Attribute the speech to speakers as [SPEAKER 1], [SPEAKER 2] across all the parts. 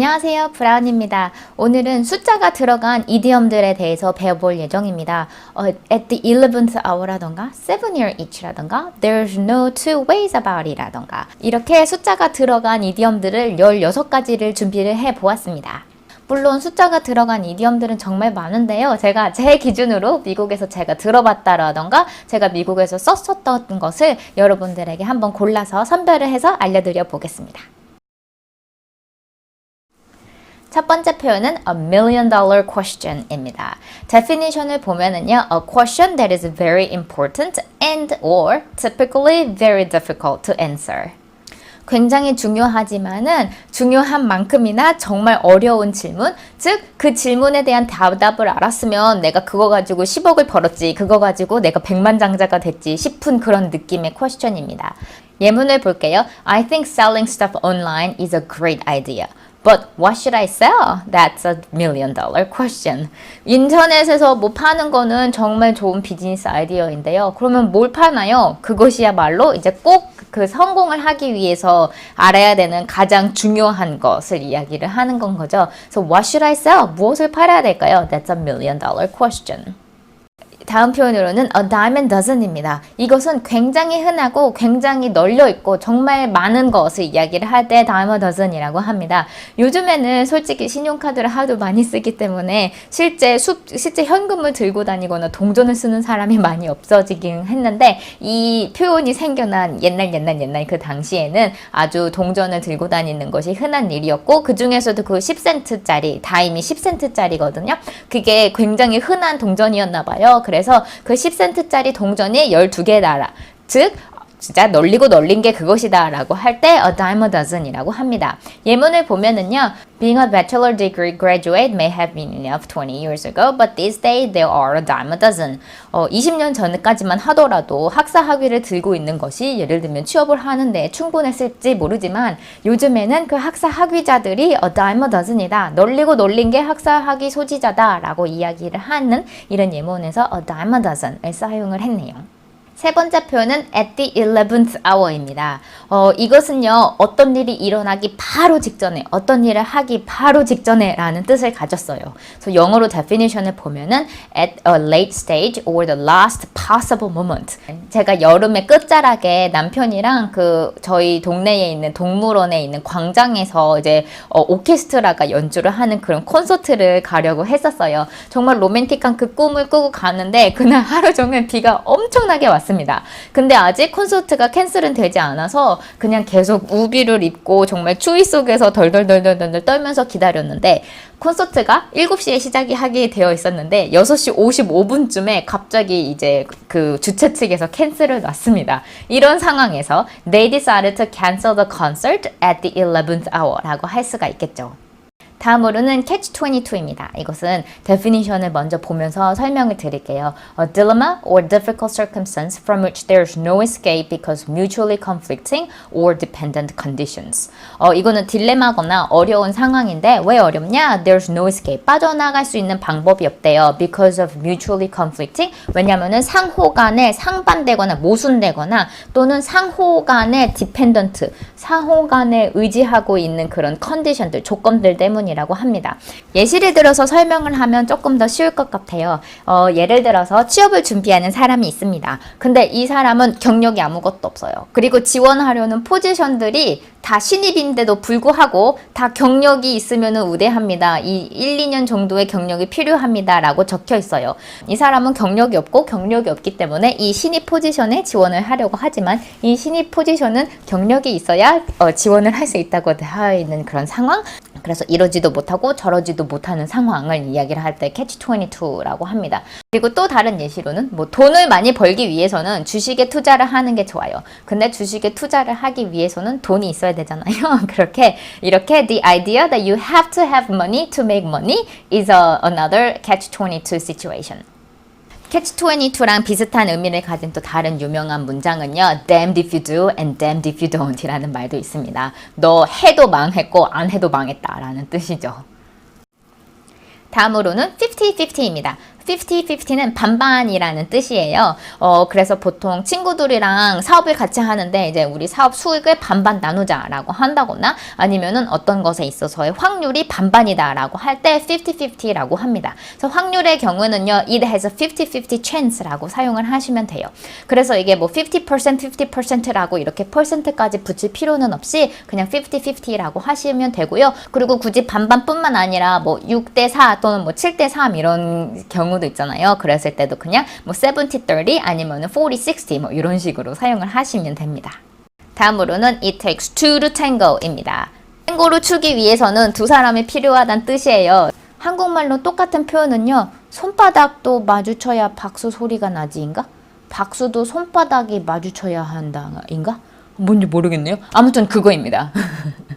[SPEAKER 1] 안녕하세요. 브라운입니다. 오늘은 숫자가 들어간 이디엄들에 대해서 배워볼 예정입니다. 어, at the 11th hour라던가, 7 year each라던가, there's no two ways about it라던가 이렇게 숫자가 들어간 이디엄들을 16가지를 준비를 해 보았습니다. 물론 숫자가 들어간 이디엄들은 정말 많은데요. 제가 제 기준으로 미국에서 제가 들어봤다라던가 제가 미국에서 썼었던 것을 여러분들에게 한번 골라서 선별을 해서 알려드려 보겠습니다. 첫 번째 표현은 a million dollar question입니다. definition을 보면은요, a question that is very important and or typically very difficult to answer. 굉장히 중요하지만은 중요한 만큼이나 정말 어려운 질문, 즉 그 질문에 대한 답답을 알았으면 내가 그거 가지고 10억을 벌었지, 그거 가지고 내가 백만장자가 됐지 싶은 그런 느낌의 퀘스천입니다. 예문을 볼게요. I think selling stuff online is a great idea. But what should I sell? That's a million dollar question. 인터넷에서 뭐 파는 거는 정말 좋은 비즈니스 아이디어인데요. 그러면 뭘 파나요? 그것이야말로 이제 꼭 그 성공을 하기 위해서 알아야 되는 가장 중요한 것을 이야기를 하는 건 거죠. So what should I sell? 무엇을 팔아야 될까요? That's a million dollar question. 다음 표현으로는 a dime a dozen입니다. 이것은 굉장히 흔하고 굉장히 널려 있고 정말 많은 것을 이야기를 할 때 dime a dozen이라고 합니다. 요즘에는 솔직히 신용카드를 하도 많이 쓰기 때문에 실제 수, 실제 현금을 들고 다니거나 동전을 쓰는 사람이 많이 없어지긴 했는데 이 표현이 생겨난 옛날 옛날 옛날 그 당시에는 아주 동전을 들고 다니는 것이 흔한 일이었고 그 중에서도 그 10센트짜리 다임이 10센트짜리거든요. 그게 굉장히 흔한 동전이었나 봐요. 그래서 그 10센트짜리 동전이 12개 나라. 즉 진짜 널리고 널린 게 그것이다 라고 할 때 a dime a dozen이라고 합니다. 예문을 보면은요. Being a bachelor degree graduate may have been enough 20 years ago, but these days there are a dime a dozen. 어, 20년 전까지만 하더라도 학사 학위를 들고 있는 것이 예를 들면 취업을 하는데 충분했을지 모르지만 요즘에는 그 학사 학위자들이 a dime a dozen이다. 널리고 널린 게 학사 학위 소지자다 라고 이야기를 하는 이런 예문에서 a dime a dozen을 사용을 했네요. 세 번째 표현은 at the 11th hour입니다. 어, 이것은요, 어떤 일이 일어나기 바로 직전에, 어떤 일을 하기 바로 직전에 라는 뜻을 가졌어요. 그래서 영어로 definition을 보면은 at a late stage or the last possible moment. 제가 여름의 끝자락에 남편이랑 그 저희 동네에 있는 동물원에 있는 광장에서 이제 어, 오케스트라가 연주를 하는 그런 콘서트를 가려고 했었어요. 정말 로맨틱한 그 꿈을 꾸고 가는데 그날 하루 종일 비가 엄청나게 왔어요. 왔습니다. 근데 아직 콘서트가 캔슬은 되지 않아서 그냥 계속 우비를 입고 정말 추위 속에서 덜덜덜덜덜 떨면서 기다렸는데 콘서트가 7시에 시작이 하게 되어 있었는데 6시 55분쯤에 갑자기 이제 그 주최 측에서 캔슬을 놨습니다. 이런 상황에서 they decided to cancel the concert at the 11th hour라고 할 수가 있겠죠. 다음으로는 catch 22입니다. 이것은 definition을 먼저 보면서 설명을 드릴게요. A dilemma or difficult circumstance from which there is no escape because mutually conflicting or dependent conditions. 어, 이거는 딜레마거나 어려운 상황인데 왜 어렵냐? There's no escape. 빠져나갈 수 있는 방법이 없대요. Because of mutually conflicting. 왜냐면은 상호 간에 상반되거나 모순되거나 또는 상호 간에 dependent, 상호 간에 의지하고 있는 그런 컨디션들, 조건들 때문이 이라고 합니다. 예시를 들어서 설명을 하면 조금 더 쉬울 것 같아요. 어, 예를 들어서 취업을 준비하는 사람이 있습니다. 근데 이 사람은 경력이 아무것도 없어요. 그리고 지원하려는 포지션들이 다 신입인데도 불구하고 다 경력이 있으면 우대합니다. 이 1, 2년 정도의 경력이 필요합니다. 라고 적혀 있어요. 이 사람은 경력이 없고 경력이 없기 때문에 이 신입 포지션에 지원을 하려고 하지만 이 신입 포지션은 경력이 있어야 어, 지원을 할 수 있다고 되어 있는 그런 상황. 그래서 이러지도 못하고 저러지도 못하는 상황을 이야기를 할 때 캐치 22라고 합니다. 그리고 또 다른 예시로는 뭐 돈을 많이 벌기 위해서는 주식에 투자를 하는 게 좋아요. 근데 주식에 투자를 하기 위해서는 돈이 있어야 되잖아요. 그렇게 이렇게 the idea that you have to have money to make money is a, another catch 22 catch 22랑 비슷한 의미를 가진 또 다른 유명한 문장은요. damned if you do and damned if you don't 이라는 말도 있습니다. 너 해도 망했고 안 해도 망했다 라는 뜻이죠. 다음으로는 50-50입니다. 50-50는 반반이라는 뜻이에요. 어, 그래서 보통 친구들이랑 사업을 같이 하는데 이제 우리 사업 수익을 반반 나누자라고 한다거나 아니면은 어떤 것에 있어서의 확률이 반반이다라고 할 때 50-50라고 합니다. 그래서 확률의 경우는요, it has a 50-50 chance라고 사용을 하시면 돼요. 그래서 이게 뭐 50%, 50%라고 이렇게 퍼센트까지 붙일 필요는 없이 그냥 50-50라고 하시면 되고요. 그리고 굳이 반반뿐만 아니라 뭐 6대 4 또는 뭐 7대 3 이런 경우 도 있잖아요. 그랬을 때도 그냥 뭐 70-30 아니면은 40-60 뭐 이런 식으로 사용을 하시면 됩니다. 다음으로는 it takes two to tango입니다. 탱고를 추기 위해서는 두 사람이 필요하다는 뜻이에요. 한국말로 똑같은 표현은요. 손바닥도 마주쳐야 박수 소리가 나지인가? 박수도 손바닥이 마주쳐야 한다인가? 뭔지 모르겠네요. 아무튼 그거입니다.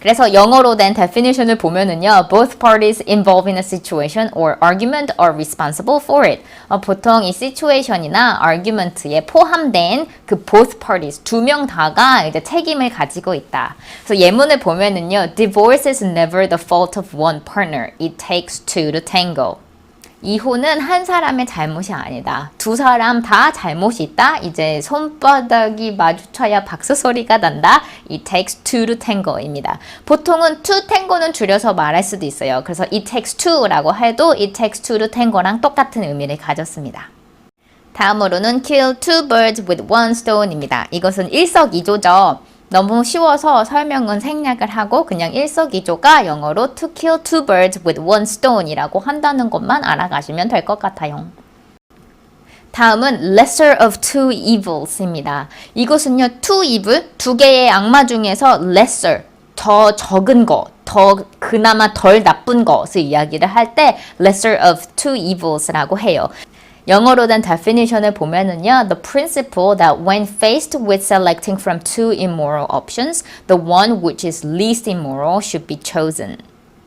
[SPEAKER 1] 그래서 영어로 된 definition을 보면은요, both parties involved in a situation or argument are responsible for it. 어, 보통 이 situation이나 argument에 포함된 그 both parties 두 명 다가 이제 책임을 가지고 있다. 그래서 예문을 보면은요, divorce is never the fault of one partner. It takes two to tango. 이혼은 한 사람의 잘못이 아니다. 두 사람 다 잘못이 있다. 이제 손바닥이 마주쳐야 박수 소리가 난다. It takes two to tango입니다. 보통은 to tango는 줄여서 말할 수도 있어요. 그래서 it takes two라고 해도 it takes two to tango랑 똑같은 의미를 가졌습니다. 다음으로는 kill two birds with one stone입니다. 이것은 일석이조죠. 너무 쉬워서 설명은 생략을 하고 그냥 일석이조가 영어로 to kill two birds with one stone이라고 한다는 것만 알아가시면 될 것 같아요. 다음은 lesser of two evils입니다. 이것은요, two evil, 두 개의 악마 중에서 lesser, 더 적은 거, 더 그나마 덜 나쁜 것을 이야기를 할 때 lesser of two evils라고 해요. 영어로 된 definition을 보면은요, the principle that when faced with selecting from two immoral options, the one which is least immoral should be chosen.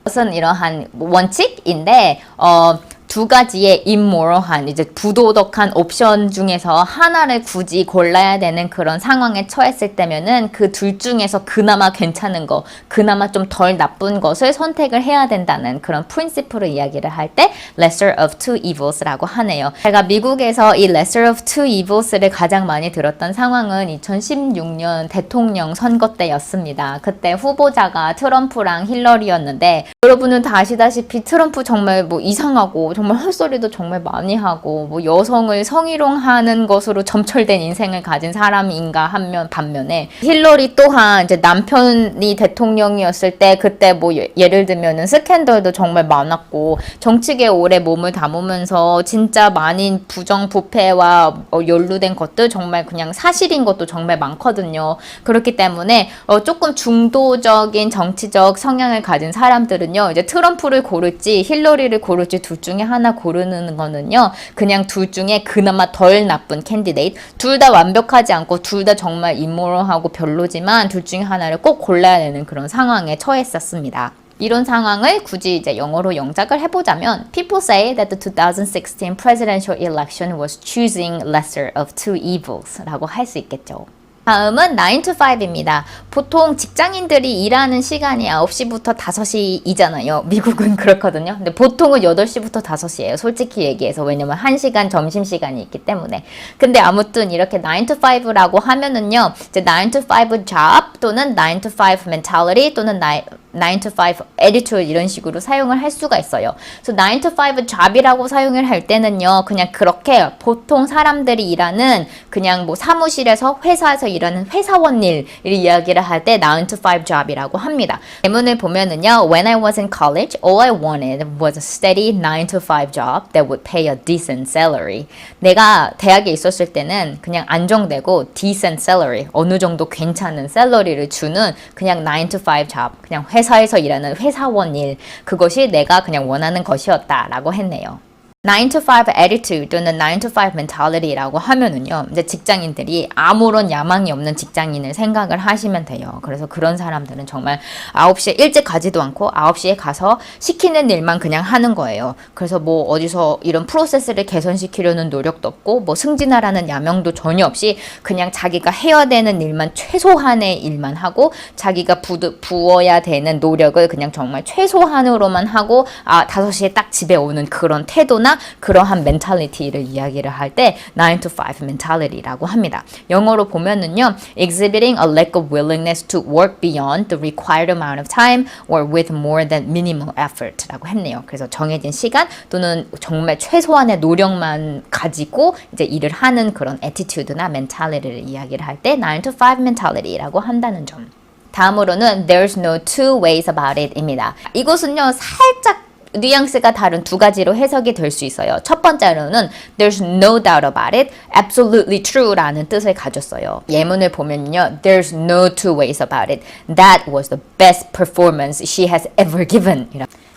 [SPEAKER 1] 이것은 이러한 원칙인데, 어, 두 가지의 immoral한 이제 부도덕한 옵션 중에서 하나를 굳이 골라야 되는 그런 상황에 처했을 때면은 그 둘 중에서 그나마 괜찮은 거, 그나마 좀 덜 나쁜 것을 선택을 해야 된다는 그런 프린시플을 이야기를 할 때 lesser of two evils라고 하네요. 제가 미국에서 이 lesser of two evils를 가장 많이 들었던 상황은 2016년 대통령 선거 때였습니다. 그때 후보자가 트럼프랑 힐러리였는데 여러분은 다 아시다시피 트럼프 정말 뭐 이상하고 정말 헛소리도 정말 많이 하고 뭐 여성을 성희롱하는 것으로 점철된 인생을 가진 사람인가 한면 반면에 힐러리 또한 이제 남편이 대통령이었을 때 그때 뭐 예- 예를 들면은 스캔들도 정말 많았고 정치계에 오래 몸을 담으면서 진짜 많은 부정 부패와 어, 연루된 것들 정말 그냥 사실인 것도 정말 많거든요. 그렇기 때문에 어, 조금 중도적인 정치적 성향을 가진 사람들은요 이제 트럼프를 고를지 힐러리를 고를지 둘 중에 하나 고르는 거는요 그냥 둘 중에 그나마 덜 나쁜 캔디데이트 둘 다 완벽하지 않고 둘 다 정말 임모럴하고 별로지만 둘 중에 하나를 꼭 골라야 되는 그런 상황에 처했었습니다. 이런 상황을 굳이 이제 영어로 영작을 해보자면 People say that the 2016 presidential election was choosing lesser of two evils 라고 할 수 있겠죠. 다음은 9 to 5입니다. 보통 직장인들이 일하는 시간이 9시부터 5시이잖아요. 미국은 그렇거든요. 근데 보통은 8시부터 5시예요. 솔직히 얘기해서. 왜냐면 1시간 점심시간이 있기 때문에. 근데 아무튼 이렇게 9 to 5라고 하면은요. 이제 9 to 5 job 또는 9 to 5 mentality 또는 9 to 5 attitude 이런 식으로 사용을 할 수가 있어요. 그래서 9 to 5 job이라고 사용을 할 때는요. 그냥 그렇게 보통 사람들이 일하는 그냥 뭐 사무실에서 회사에서 일하는 회사원 일을 이야기를 할 때 9 to 5 job이라고 합니다. 예문을 보면은요. When I was in college, all I wanted was a steady 9 to 5 job that would pay a decent salary. 내가 대학에 있었을 때는 그냥 안정되고 decent salary, 어느 정도 괜찮은 샐러리를 주는 그냥 9 to 5 job, 그냥 회 사에서 일하는 회사원 일, 그것이 내가 그냥 원하는 것이었다라고 했네요. 9 to 5 attitude 또는 9 to 5 mentality라고 하면은요, 이제 직장인들이 아무런 야망이 없는 직장인을 생각을 하시면 돼요. 그래서 그런 사람들은 정말 9시에 일찍 가지도 않고 9시에 가서 시키는 일만 그냥 하는 거예요. 그래서 뭐 어디서 이런 프로세스를 개선시키려는 노력도 없고, 뭐 승진하라는 야명도 전혀 없이 그냥 자기가 해야 되는 일만 최소한의 일만 하고, 자기가 부, 부어야 되는 노력을 그냥 정말 최소한으로만 하고, 아, 5시에 딱 집에 오는 그런 태도나 하거나 그러한 멘탈리티를 이야기를 할 때 9 to 5 멘탈리티라고 합니다. 영어로 보면은요. exhibiting a lack of willingness to work beyond the required amount of time or with more than minimal effort라고 했네요. 그래서 정해진 시간 또는 정말 최소한의 노력만 가지고 이제 일을 하는 그런 attitude나 멘탈리티를 이야기를 할 때 9 to 5 mentality라고 한다는 점. 다음으로는 there's no two ways about it입니다. 이것은요 살짝 뉘앙스가 다른 두 가지로 해석이 될 수 있어요. 첫 번째로는 there's no doubt about it, absolutely true라는 뜻을 가졌어요. 예문을 보면요, there's no two ways about it. That was the best performance she has ever given.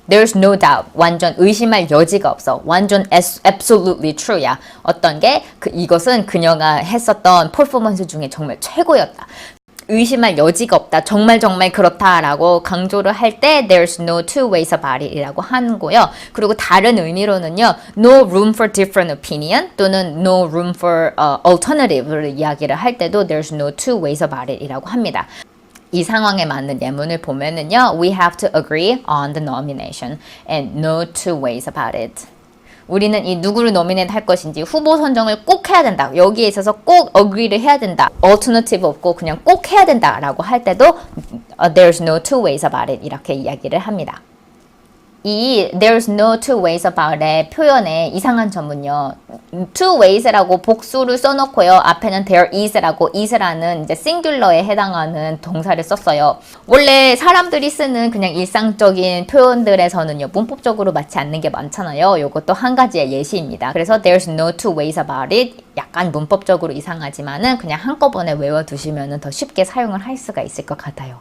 [SPEAKER 1] There's no doubt. 완전 의심할 여지가 없어. 완전 absolutely true야. 어떤 게 그, 이것은 그녀가 했었던 퍼포먼스 중에 정말 최고였다. 의심할 여지가 없다. 정말 정말 그렇다라고 강조를 할 때 there's no two ways about it이라고 하는 거요. 그리고 다른 의미로는요. no room for different opinion 또는 no room for uh, alternative를 이야기를 할 때도 there's no two ways about it이라고 합니다. 이 상황에 맞는 예문을 보면은요. We have to agree on the nomination and no two ways about it. 우리는 이 누구를 노미네이트 할 것인지 후보 선정을 꼭 해야 된다. 여기에 있어서 꼭 agree를 해야 된다. alternative 없고 그냥 꼭 해야 된다라고 할 때도 uh, there's no two ways about it 이렇게 이야기를 합니다. 이 there's no two ways about it 표현의 이상한 점은요. two ways라고 복수를 써놓고요. 앞에는 there is라고 is라는 이제 싱귤러에 해당하는 동사를 썼어요. 원래 사람들이 쓰는 그냥 일상적인 표현들에서는요. 문법적으로 맞지 않는 게 많잖아요. 이것도 한 가지의 예시입니다. 그래서 there's no two ways about it 약간 문법적으로 이상하지만은 그냥 한꺼번에 외워두시면 더 쉽게 사용을 할 수가 있을 것 같아요.